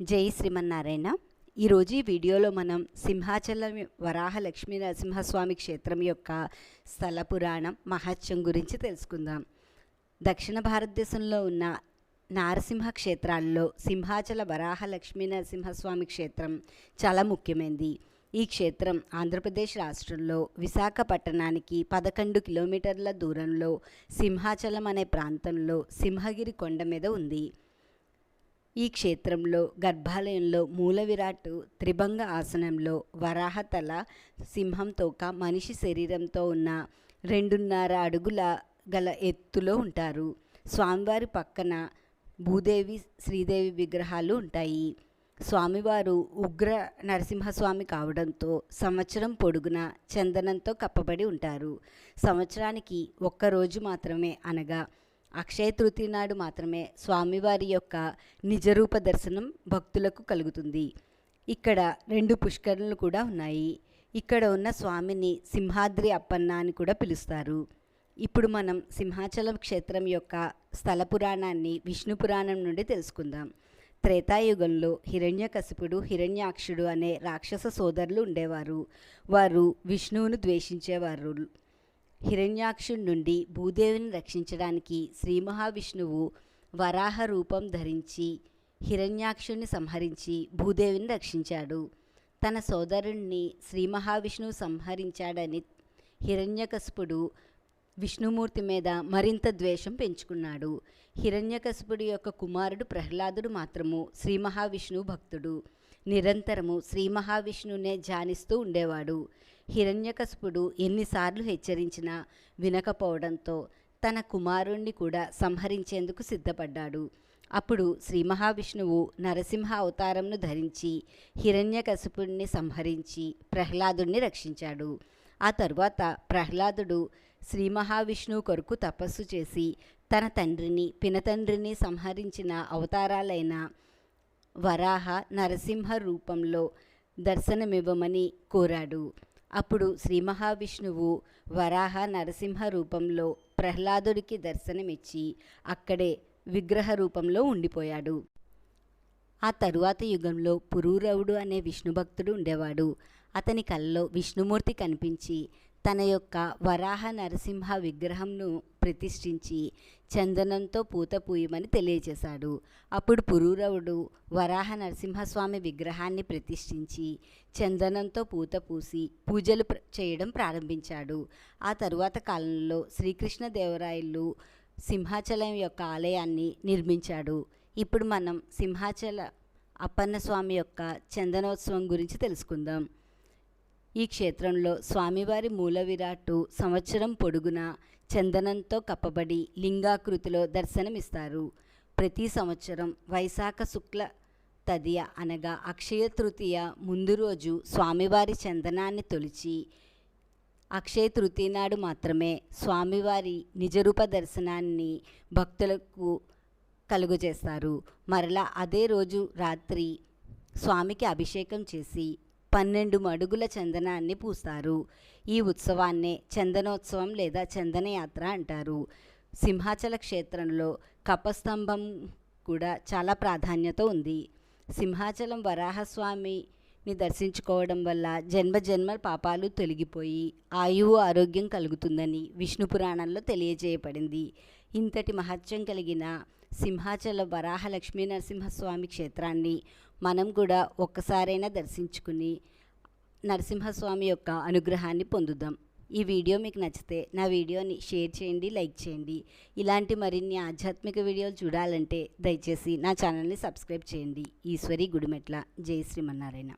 జై శ్రీమన్నారాయణ. ఈరోజు ఈ వీడియోలో మనం సింహాచలం వరాహ లక్ష్మీ నరసింహస్వామి క్షేత్రం యొక్క స్థల పురాణం మహత్యం గురించి తెలుసుకుందాం. దక్షిణ భారతదేశంలో ఉన్న నారసింహ క్షేత్రాల్లో సింహాచల వరాహ లక్ష్మీ నరసింహస్వామి క్షేత్రం చాలా ముఖ్యమైనది ఈ క్షేత్రం ఆంధ్రప్రదేశ్ రాష్ట్రంలో విశాఖపట్టణానికి పదకొండు కిలోమీటర్ల దూరంలో సింహాచలం అనే ప్రాంతంలో సింహగిరి కొండ మీద ఉంది. ఈ క్షేత్రంలో గర్భాలయంలో మూల విరాట్ త్రిభంగ ఆసనంలో వరాహతల సింహం తోక మనిషి శరీరంతో ఉన్న రెండున్నర అడుగుల గల ఎత్తులో ఉంటారు. స్వామివారి పక్కన భూదేవి శ్రీదేవి విగ్రహాలు ఉంటాయి. స్వామివారు ఉగ్ర నరసింహస్వామి కావడంతో సంవత్సరం పొడుగున చందనంతో కప్పబడి ఉంటారు. సంవత్సరానికి ఒక్కరోజు మాత్రమే అనగా అక్షయ తృతీయ నాడు మాత్రమే స్వామివారి యొక్క నిజరూప దర్శనం భక్తులకు కలుగుతుంది. ఇక్కడ రెండు పుష్కరణలు కూడా ఉన్నాయి. ఇక్కడ ఉన్న స్వామిని సింహాద్రి అప్పన్న అని కూడా పిలుస్తారు. ఇప్పుడు మనం సింహాచలం క్షేత్రం యొక్క స్థల పురాణాన్ని విష్ణు పురాణం నుండి తెలుసుకుందాం. త్రేతాయుగంలో హిరణ్యకశిపుడు హిరణ్యాక్షుడు అనే రాక్షస సోదరులు ఉండేవారు. వారు విష్ణువును ద్వేషించేవారు. హిరణ్యాక్షుడి నుండి భూదేవిని రక్షించడానికి శ్రీ మహావిష్ణువు వరాహ రూపం ధరించి హిరణ్యాక్షుణ్ణి సంహరించి భూదేవిని రక్షించాడు. తన సోదరుణ్ణి శ్రీ మహావిష్ణువు సంహరించాడని హిరణ్యకసుపుడు విష్ణుమూర్తి మీద మరింత ద్వేషం పెంచుకున్నాడు. హిరణ్యకశిపుడి యొక్క కుమారుడు ప్రహ్లాదుడు మాత్రము శ్రీ మహావిష్ణువు భక్తుడు. నిరంతరము శ్రీ మహావిష్ణువునే ధ్యానిస్తూ ఉండేవాడు. హిరణ్యకశపుడు ఎన్నిసార్లు హెచ్చరించినా వినకపోవడంతో తన కుమారుణ్ణి కూడా సంహరించేందుకు సిద్ధపడ్డాడు. అప్పుడు శ్రీ మహావిష్ణువు నరసింహ అవతారంను ధరించి హిరణ్యకశపుణ్ణి సంహరించి ప్రహ్లాదుణ్ణి రక్షించాడు. ఆ తరువాత ప్రహ్లాదుడు శ్రీ మహావిష్ణువు కొరకు తపస్సు చేసి తన తండ్రిని పినతండ్రిని సంహరించిన అవతారాలైన వరాహ నరసింహ రూపంలో దర్శనమివ్వమని కోరాడు. అప్పుడు శ్రీ మహావిష్ణువు వరాహ నరసింహ రూపంలో ప్రహ్లాదుడికి దర్శనమిచ్చి అక్కడే విగ్రహ రూపంలో ఉండిపోయాడు. ఆ తరువాత యుగంలో పురూరవుడు అనే విష్ణు భక్తుడు ఉండేవాడు. అతని కళ్ళలో విష్ణుమూర్తి కనిపించి తన యొక్క వరాహ నరసింహ విగ్రహంను ప్రతిష్ఠించి చందనంతో పూత పూయమని తెలియజేశాడు అప్పుడు పురూరవుడు వరాహ నరసింహస్వామి విగ్రహాన్ని ప్రతిష్ఠించి చందనంతో పూత పూసి పూజలు చేయడం ప్రారంభించాడు. ఆ తరువాత కాలంలో శ్రీకృష్ణదేవరాయలు సింహాచలం యొక్క ఆలయాన్ని నిర్మించాడు. ఇప్పుడు మనం సింహాచల అప్పన్న స్వామి యొక్క చందనోత్సవం గురించి తెలుసుకుందాం. ఈ క్షేత్రంలో స్వామివారి మూల విరాట్టు సంవత్సరం పొడుగున చందనంతో కప్పబడి లింగాకృతిలో దర్శనమిస్తారు. ప్రతి సంవత్సరం వైశాఖ శుక్ల తదియ అనగా అక్షయ తృతీయ ముందు రోజు స్వామివారి చందనాన్ని తొలిచి అక్షయ తృతీయ నాడు మాత్రమే స్వామివారి నిజరూప దర్శనాన్ని భక్తులకు కలుగజేస్తారు. మరలా అదే రోజు రాత్రి స్వామికి అభిషేకం చేసి పన్నెండు మడుగుల చందనాన్ని పూస్తారు. ఈ ఉత్సవాన్నే చందనోత్సవం లేదా చందనయాత్ర అంటారు. సింహాచల క్షేత్రంలో కపస్తంభం కూడా చాలా ప్రాధాన్యత ఉంది. సింహాచలం వరాహస్వామిని దర్శించుకోవడం వల్ల జన్మ జన్మ పాపాలు తొలగిపోయి ఆయువు ఆరోగ్యం కలుగుతుందని విష్ణు పురాణంలో తెలియజేయబడింది. ఇంతటి మహత్యం కలిగిన సింహాచల వరాహలక్ష్మీ నరసింహస్వామి క్షేత్రాన్ని మనం కూడా ఒక్కసారైనా దర్శించుకుని నరసింహస్వామి యొక్క అనుగ్రహాన్ని పొందుదాం. ఈ వీడియో మీకు నచ్చితే నా వీడియోని షేర్ చేయండి లైక్ చేయండి. ఇలాంటి మరిన్ని ఆధ్యాత్మిక వీడియోలు చూడాలంటే దయచేసి నా ఛానల్ని సబ్స్క్రైబ్ చేయండి. ఈశ్వరి గుడిమెట్ల. జై శ్రీమన్నారాయణ